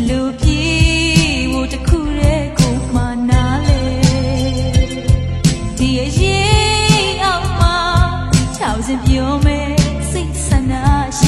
အလူပြေဝတခုရဲ့ကိုမှနာလေဒီအရေးအောက်မှာချောင်းစင်ပြောမယ်စိတ်ဆန္ဒရှိ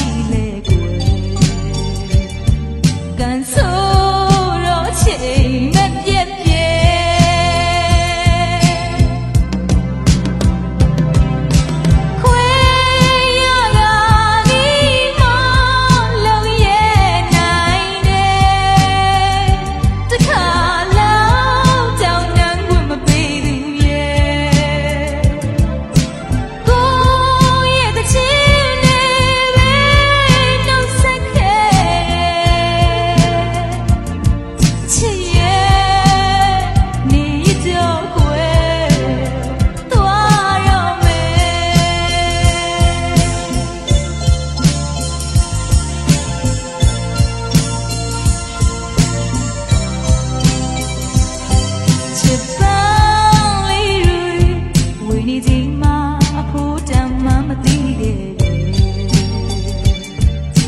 မသိတယ်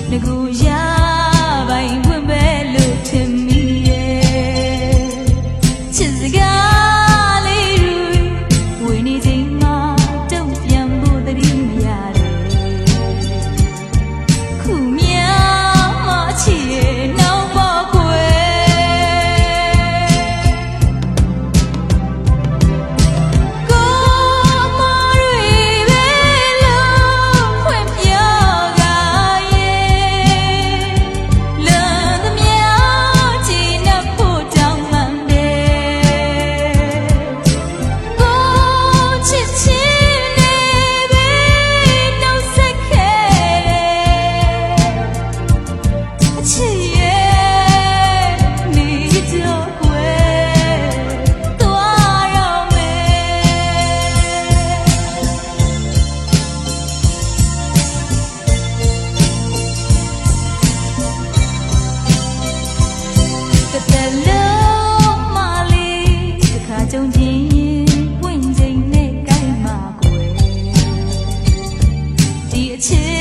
ငကူရာ ချစ်